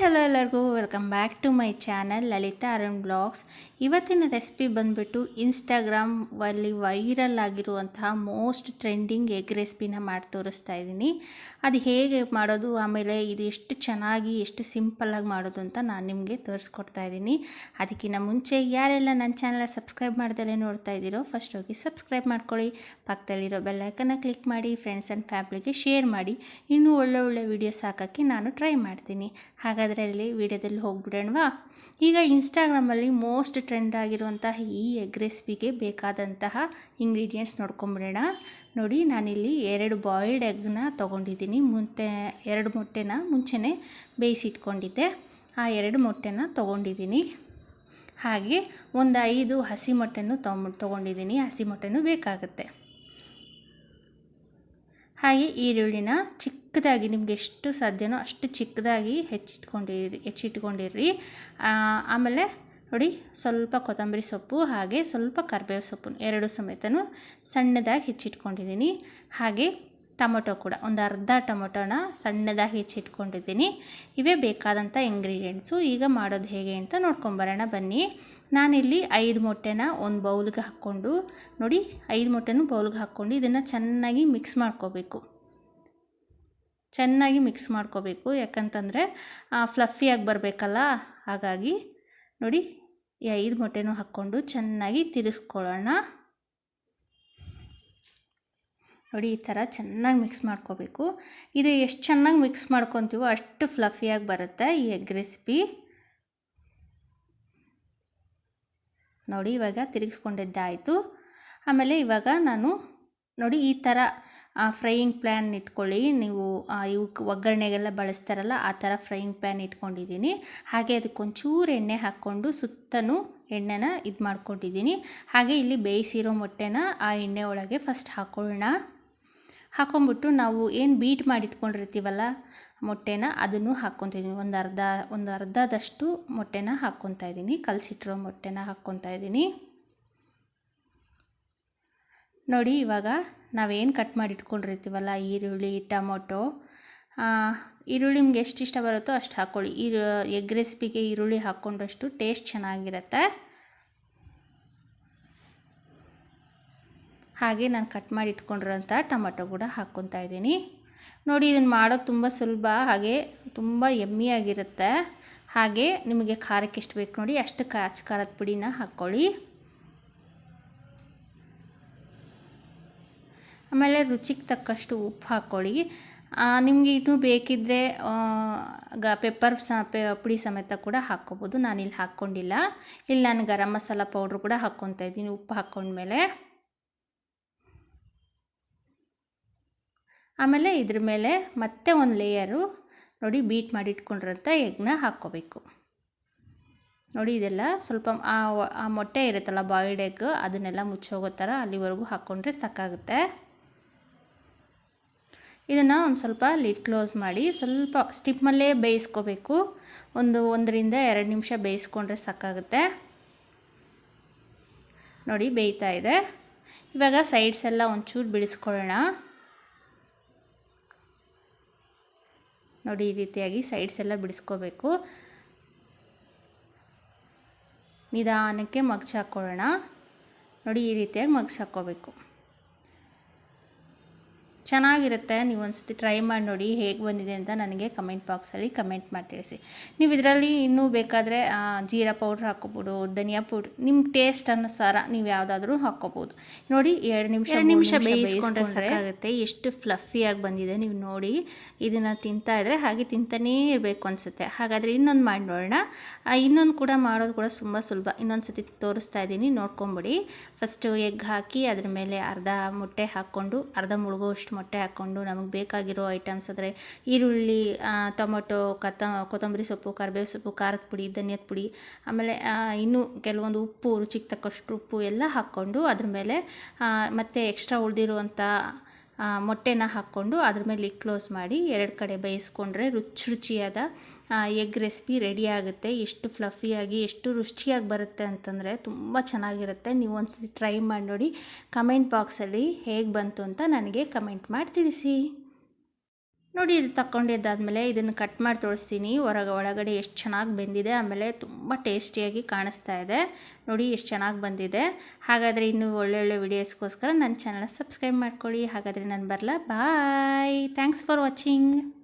Hello ಎಲ್ಲರಿಗೂ welcome back to my channel Lalitha Arun blogs ಇವತ್ತಿನ recipe ಬಂದುಬಿಟ್ಟು ಇನ್ಸ್ಟಾಗ್ರಾಮಲ್ಲಿ ವೈರಲ್ ಆಗಿರುವಂತಹ ಮೋಸ್ಟ್ ಟ್ರೆಂಡಿಂಗ್ ಎಗ್ ರೆಸಿಪಿನ ಮಾಡಿ ತೋರಿಸ್ತಾ ಇದ್ದೀನಿ. ಅದು ಹೇಗೆ ಮಾಡೋದು, ಆಮೇಲೆ ಇದು ಎಷ್ಟು ಚೆನ್ನಾಗಿ, ಎಷ್ಟು ಸಿಂಪಲ್ಲಾಗಿ ಮಾಡೋದು ಅಂತ ನಾನು ನಿಮಗೆ ತೋರಿಸ್ಕೊಡ್ತಾ ಇದ್ದೀನಿ. ಅದಕ್ಕಿಂತ ಮುಂಚೆ ಯಾರೆಲ್ಲ ನನ್ನ ಚಾನಲ್ ಸಬ್ಸ್ಕ್ರೈಬ್ ಮಾಡ್ದಲೇ ನೋಡ್ತಾ ಇದ್ದೀರೋ ಫಸ್ಟ್ ಹೋಗಿ ಸಬ್ಸ್ಕ್ರೈಬ್ ಮಾಡ್ಕೊಳ್ಳಿ. ಪಕ್ಕದಲ್ಲಿರೋ ಬೆಲ್ಲೈಕನ್ನ ಕ್ಲಿಕ್ ಮಾಡಿ ಫ್ರೆಂಡ್ಸ್ ಆ್ಯಂಡ್ ಫ್ಯಾಮಿಲಿಗೆ ಶೇರ್ ಮಾಡಿ. ಇನ್ನೂ ಒಳ್ಳೆ ಒಳ್ಳೆ ವೀಡಿಯೋಸ್ ಹಾಕೋಕ್ಕೆ ನಾನು ಟ್ರೈ ಮಾಡ್ತೀನಿ. ಹಾಗಾದರೆ ಅಲ್ಲಿ ವೀಡಿಯೋದಲ್ಲಿ ಹೋಗ್ಬಿಡೋಣವಾ? ಈಗ ಇನ್ಸ್ಟಾಗ್ರಾಮಲ್ಲಿ ಮೋಸ್ಟ್ ಟ್ರೆಂಡ್ ಆಗಿರುವಂತಹ ಈ ಎಗ್ ರೆಸಿಪಿಗೆ ಬೇಕಾದಂತಹ ಇಂಗ್ರೀಡಿಯೆಂಟ್ಸ್ ನೋಡ್ಕೊಂಬಿಡೋಣ. ನೋಡಿ, ನಾನಿಲ್ಲಿ ಎರಡು ಬಾಯ್ಲ್ಡ್ ಎಗ್ನ ತೊಗೊಂಡಿದ್ದೀನಿ. ಮುಂತೆ ಎರಡು ಮೊಟ್ಟೆನ ಮುಂಚೆನೇ ಬೇಯಿಸಿಟ್ಕೊಂಡಿದ್ದೆ. ಆ ಎರಡು ಮೊಟ್ಟೆನ ತೊಗೊಂಡಿದ್ದೀನಿ. ಹಾಗೆ ಒಂದು ಐದು ಹಸಿ ಮೊಟ್ಟೆನೂ ತೊಗೊಂಡು, ತೊಗೊಂಡಿದ್ದೀನಿ. ಹಸಿ ಮೊಟ್ಟೆನೂ ಬೇಕಾಗುತ್ತೆ. ಹಾಗೆ ಈರುಳ್ಳಿನ ಚಿಕ್ಕದಾಗಿ ನಿಮ್ಗೆ ಎಷ್ಟು ಸಾಧ್ಯನೋ ಅಷ್ಟು ಚಿಕ್ಕದಾಗಿ ಹೆಚ್ಚಿಟ್ಕೊಂಡಿರಿ ಹೆಚ್ಚಿಟ್ಕೊಂಡಿರ್ರಿ ಆಮೇಲೆ ನೋಡಿ ಸ್ವಲ್ಪ ಕೊತ್ತಂಬರಿ ಸೊಪ್ಪು ಹಾಗೆ ಸ್ವಲ್ಪ ಕರಿಬೇವು ಸೊಪ್ಪು ಎರಡು ಸಮೇತನೂ ಸಣ್ಣದಾಗಿ ಹೆಚ್ಚಿಟ್ಕೊಂಡಿದ್ದೀನಿ. ಹಾಗೆ ಟೊಮೊಟೊ ಕೂಡ, ಒಂದು ಅರ್ಧ ಟೊಮೊಟೊನ ಸಣ್ಣದಾಗಿ ಹೆಚ್ಚಿಟ್ಕೊಂಡಿದ್ದೀನಿ ಇವೇ ಬೇಕಾದಂಥ ಇಂಗ್ರೀಡಿಯೆಂಟ್ಸು ಈಗ ಮಾಡೋದು ಹೇಗೆ ಅಂತ ನೋಡ್ಕೊಂಬರೋಣ, ಬನ್ನಿ. ನಾನಿಲ್ಲಿ ಐದು ಮೊಟ್ಟೆನ ಒಂದು ಬೌಲ್ಗೆ ಹಾಕ್ಕೊಂಡು, ನೋಡಿ, ಐದು ಮೊಟ್ಟೆನೂ ಬೌಲ್ಗೆ ಹಾಕ್ಕೊಂಡು ಇದನ್ನು ಚೆನ್ನಾಗಿ ಮಿಕ್ಸ್ ಮಾಡ್ಕೋಬೇಕು. ಚೆನ್ನಾಗಿ ಮಿಕ್ಸ್ ಮಾಡ್ಕೋಬೇಕು, ಯಾಕಂತಂದರೆ ಫ್ಲಫಿಯಾಗಿ ಬರಬೇಕಲ್ಲ, ಹಾಗಾಗಿ, ನೋಡಿ, ಈ ಐದು ಮೊಟ್ಟೆನೂ ಹಾಕ್ಕೊಂಡು ಚೆನ್ನಾಗಿ ತಿರ್ಸ್ಕೊಳ್ಳೋಣ. ನೋಡಿ, ಈ ಥರ ಚೆನ್ನಾಗಿ ಮಿಕ್ಸ್ ಮಾಡ್ಕೋಬೇಕು. ಇದು ಎಷ್ಟು ಚೆನ್ನಾಗಿ ಮಿಕ್ಸ್ ಮಾಡ್ಕೊತೀವೋ ಅಷ್ಟು ಫ್ಲಫಿಯಾಗಿ ಬರುತ್ತೆ ಈ ಎಗ್ ರೆಸಿಪಿ ನೋಡಿ, ಇವಾಗ ತಿರುಗಿಸ್ಕೊಂಡಿದ್ದಾಯಿತು. ಆಮೇಲೆ ಇವಾಗ ನಾನು ನೋಡಿ, ಈ ಥರ ಫ್ರೈಯಿಂಗ್ ಪ್ಲ್ಯಾನ್ ಇಟ್ಕೊಳ್ಳಿ. ನೀವು ಇವಕ್ಕೆ ಒಗ್ಗರಣೆಗೆಲ್ಲ ಬಳಸ್ತಾರಲ್ಲ, ಆ ಥರ ಫ್ರೈಯಿಂಗ್ ಪ್ಯಾನ್ ಇಟ್ಕೊಂಡಿದ್ದೀನಿ. ಹಾಗೆ ಅದಕ್ಕೆ ಒಂಚೂರು ಎಣ್ಣೆ ಹಾಕ್ಕೊಂಡು ಸುತ್ತಲೂ ಎಣ್ಣೆನ ಇದು ಮಾಡ್ಕೊಂಡಿದ್ದೀನಿ ಹಾಗೆ ಇಲ್ಲಿ ಬೇಯಿಸಿರೋ ಮೊಟ್ಟೆನ ಆ ಎಣ್ಣೆ ಒಳಗೆ ಫಸ್ಟ್ ಹಾಕೊಳ್ಳೋಣ. ಹಾಕೊಂಬಿಟ್ಟು ನಾವು ಏನು ಬೀಟ್ ಮಾಡಿಟ್ಕೊಂಡಿರ್ತೀವಲ್ಲ, ಮೊಟ್ಟೆನ ಅದನ್ನು ಹಾಕ್ಕೊತಿದ್ದೀನಿ ಒಂದು ಅರ್ಧ, ಒಂದು ಅರ್ಧದಷ್ಟು ಮೊಟ್ಟೆನ ಹಾಕ್ಕೊತಾ ಇದ್ದೀನಿ ಕಲಸಿಟ್ಟಿರೋ ಮೊಟ್ಟೆನ ಹಾಕ್ಕೊತಾ ಇದ್ದೀನಿ ನೋಡಿ, ಇವಾಗ ನಾವೇನು ಕಟ್ ಮಾಡಿ ಇಟ್ಕೊಂಡಿರ್ತೀವಲ್ಲ ಈರುಳ್ಳಿ, ಟೊಮೊಟೊ ಈರುಳ್ಳಿ ನಿಮ್ಗೆ ಎಷ್ಟು ಇಷ್ಟ ಬರುತ್ತೋ ಅಷ್ಟು ಹಾಕ್ಕೊಳ್ಳಿ ಈರು, ಎಗ್ ರೆಸಿಪಿಗೆ ಈರುಳ್ಳಿ ಹಾಕ್ಕೊಂಡಷ್ಟು ಟೇಸ್ಟ್ ಚೆನ್ನಾಗಿರುತ್ತೆ. ಹಾಗೆ ನಾನು ಕಟ್ ಮಾಡಿ ಇಟ್ಕೊಂಡಿರೋಂಥ ಟೊಮೊಟೊ ಕೂಡ ಹಾಕ್ಕೊತಾ ಇದ್ದೀನಿ. ನೋಡಿ ಇದನ್ನು ಮಾಡೋದು ತುಂಬ ಸುಲಭ, ಹಾಗೆ ತುಂಬ ಎಮ್ಮಿಯಾಗಿರುತ್ತೆ. ಹಾಗೆ ನಿಮಗೆ ಖಾರಕ್ಕೆ ಎಷ್ಟು ಬೇಕು ನೋಡಿ, ಅಷ್ಟು ಕಾಚ್ ಖಾರದ ಪುಡಿನ ಹಾಕ್ಕೊಳ್ಳಿ. ಆಮೇಲೆ ರುಚಿಗೆ ತಕ್ಕಷ್ಟು ಉಪ್ಪು ಹಾಕ್ಕೊಳ್ಳಿ. ನಿಮಗೆ ಇನ್ನು ಬೇಕಿದ್ದರೆ ಗ ಪೆಪ್ಪರ್ ಸ, ಪೆ, ಪುಡಿ ಸಮೇತ ಕೂಡ ಹಾಕ್ಕೊಬೋದು. ನಾನಿಲ್ಲಿ ಹಾಕ್ಕೊಂಡಿಲ್ಲ. ಇಲ್ಲಿ ನಾನು ಗರಂ ಮಸಾಲ ಪೌಡ್ರ್ ಕೂಡ ಹಾಕ್ಕೊತಾ ಇದ್ದೀನಿ, ಉಪ್ಪು ಹಾಕ್ಕೊಂಡ್ಮೇಲೆ. ಆಮೇಲೆ ಇದ್ರ ಮೇಲೆ ಮತ್ತೆ ಒಂದು ಲೇಯರು ನೋಡಿ ಬೀಟ್ ಮಾಡಿಟ್ಕೊಂಡಿರೋಂಥ ಎಗ್ನ ಹಾಕ್ಕೋಬೇಕು. ನೋಡಿ ಇದೆಲ್ಲ ಸ್ವಲ್ಪ ಆ ಮೊಟ್ಟೆ ಇರುತ್ತಲ್ಲ ಬಾಯ್ಲ್ಡ್ ಎಗ್ ಅದನ್ನೆಲ್ಲ ಮುಚ್ಚೋಗೋ ಥರ ಅಲ್ಲಿವರೆಗೂ ಹಾಕ್ಕೊಂಡ್ರೆ ಸಾಕಾಗುತ್ತೆ ಇದನ್ನು ಒಂದು ಸ್ವಲ್ಪ ಲಿಡ್ ಕ್ಲೋಸ್ ಮಾಡಿ ಸ್ವಲ್ಪ ಸ್ಟಿಪ್ಪಲ್ಲೇ ಬೇಯಿಸ್ಕೋಬೇಕು. ಒಂದು ಒಂದರಿಂದ ಎರಡು ನಿಮಿಷ ಬೇಯಿಸ್ಕೊಂಡ್ರೆ ಸಾಕಾಗುತ್ತೆ ನೋಡಿ ಬೇಯ್ತಾ ಇದೆ. ಇವಾಗ ಸೈಡ್ಸ್ ಎಲ್ಲ ಒಂಚೂರು ಬಿಡಿಸ್ಕೊಳ್ಳೋಣ. ನೋಡಿ ಈ ರೀತಿಯಾಗಿ ಸೈಡ್ಸ್ ಎಲ್ಲ ಬಿಡಿಸ್ಕೋಬೇಕು. ನಿಧಾನಕ್ಕೆ ಮಗ್ಚ್ ಹಾಕ್ಕೊಳ್ಳೋಣ ನೋಡಿ ಈ ರೀತಿಯಾಗಿ ಮಗ್ಚ್ ಹಾಕ್ಕೋಬೇಕು. ಚೆನ್ನಾಗಿರುತ್ತೆ ನೀವು ಒಂದ್ಸತಿ ಟ್ರೈ ಮಾಡಿ ನೋಡಿ ಹೇಗೆ ಬಂದಿದೆ ಅಂತ ನನಗೆ ಕಮೆಂಟ್ ಬಾಕ್ಸಲ್ಲಿ ಕಮೆಂಟ್ ಮಾಡಿ ತಿಳಿಸಿ ನೀವು ಇದರಲ್ಲಿ ಇನ್ನೂ ಬೇಕಾದರೆ ಜೀರಾ ಪೌಡ್ರ್ ಹಾಕ್ಕೋಬೋದು ಧನಿಯಾ ಪೌಡ್ರ್ ನಿಮ್ಮ ಟೇಸ್ಟ್ ಅನುಸಾರ ನೀವು ಯಾವುದಾದ್ರೂ ಹಾಕ್ಕೋಬೋದು ನೋಡಿ ಎರಡು ನಿಮಿಷ ಎರಡು ನಿಮಿಷ ಬೇಯಿಸ್ಕೊಂಡ್ರೆ ಸರಿಯಾಗುತ್ತೆ ಎಷ್ಟು ಫ್ಲಫಿಯಾಗಿ ಬಂದಿದೆ ನೀವು ನೋಡಿ. ಇದನ್ನು ತಿಂತಾ ಇದ್ರೆ ಹಾಗೆ ತಿಂತಾನೇ ಇರಬೇಕು ಅನಿಸುತ್ತೆ. ಹಾಗಾದರೆ ಇನ್ನೊಂದು ಮಾಡಿ ನೋಡೋಣ. ಇನ್ನೊಂದು ಕೂಡ ಮಾಡೋದು ಕೂಡ ತುಂಬ ಸುಲಭ. ಇನ್ನೊಂದು ಸತಿ ತೋರಿಸ್ತಾ ಇದ್ದೀನಿ ನೋಡ್ಕೊಂಬಿಡಿ. ಫಸ್ಟು ಎಗ್ ಹಾಕಿ ಅದ್ರ ಮೇಲೆ ಅರ್ಧ ಮೊಟ್ಟೆ ಹಾಕ್ಕೊಂಡು ಅರ್ಧ ಮುಳುಗೋಷ್ಟು ಮೊಟ್ಟೆ ಹಾಕ್ಕೊಂಡು ನಮಗೆ ಬೇಕಾಗಿರೋ ಐಟಮ್ಸ್ ಅಂದರೆ ಈರುಳ್ಳಿ ಟೊಮೊಟೊ ಕತ್ತ ಕೊತ್ತಂಬರಿ ಸೊಪ್ಪು ಕರಿಬೇವು ಸೊಪ್ಪು, ಖಾರದ ಪುಡಿ, ಧನಿಯದ ಪುಡಿ, ಆಮೇಲೆ ಇನ್ನೂ ಕೆಲವೊಂದು ಉಪ್ಪು, ರುಚಿಗೆ ತಕ್ಕಷ್ಟು ಉಪ್ಪು ಎಲ್ಲ ಹಾಕ್ಕೊಂಡು ಅದ್ರ ಮೇಲೆ ಮತ್ತು ಎಕ್ಸ್ಟ್ರಾ ಉಳಿದಿರುವಂಥ ಮೊಟ್ಟೆನ ಹಾಕ್ಕೊಂಡು ಅದ್ರ ಮೇಲೆ ಕ್ಲೋಸ್ ಮಾಡಿ ಎರಡು ಕಡೆ ಬೇಯಿಸ್ಕೊಂಡ್ರೆ ರುಚಿ ರುಚಿಯಾದ ಎಗ್ ರೆಸಿಪಿ ರೆಡಿ ಆಗುತ್ತೆ. ಎಷ್ಟು ಫ್ಲಫಿಯಾಗಿ ಎಷ್ಟು ರುಚಿಯಾಗಿ ಬರುತ್ತೆ ಅಂತಂದರೆ ತುಂಬ ಚೆನ್ನಾಗಿರುತ್ತೆ. ನೀವು ಒಂದ್ಸರಿ ಟ್ರೈ ಮಾಡಿ ನೋಡಿ. ಕಮೆಂಟ್ ಬಾಕ್ಸಲ್ಲಿ ಹೇಗೆ ಬಂತು ಅಂತ ನನಗೆ ಕಮೆಂಟ್ ಮಾಡಿ ತಿಳಿಸಿ. ನೋಡಿ, ಇದು ತಗೊಂಡಿದ್ದಾದಮೇಲೆ ಇದನ್ನು ಕಟ್ ಮಾಡಿ ತೋರಿಸ್ತೀನಿ ಹೊರಗೆ, ಒಳಗಡೆ ಎಷ್ಟು ಚೆನ್ನಾಗಿ ಬೆಂದಿದೆ, ಆಮೇಲೆ ತುಂಬ ಟೇಸ್ಟಿಯಾಗಿ ಕಾಣಿಸ್ತಾ ಇದೆ. ನೋಡಿ, ಎಷ್ಟು ಚೆನ್ನಾಗಿ ಬಂದಿದೆ. ಹಾಗಾದರೆ ಇನ್ನೂ ಒಳ್ಳೊಳ್ಳೆ ವಿಡಿಯೋಸ್ಗೋಸ್ಕರ ನನ್ನ ಚಾನಲ್ನ ಸಬ್ಸ್ಕ್ರೈಬ್ ಮಾಡ್ಕೊಳ್ಳಿ. ಹಾಗಾದರೆ ನಾನು ಬರಲಾ. ಬಾಯ್. Thanks for watching.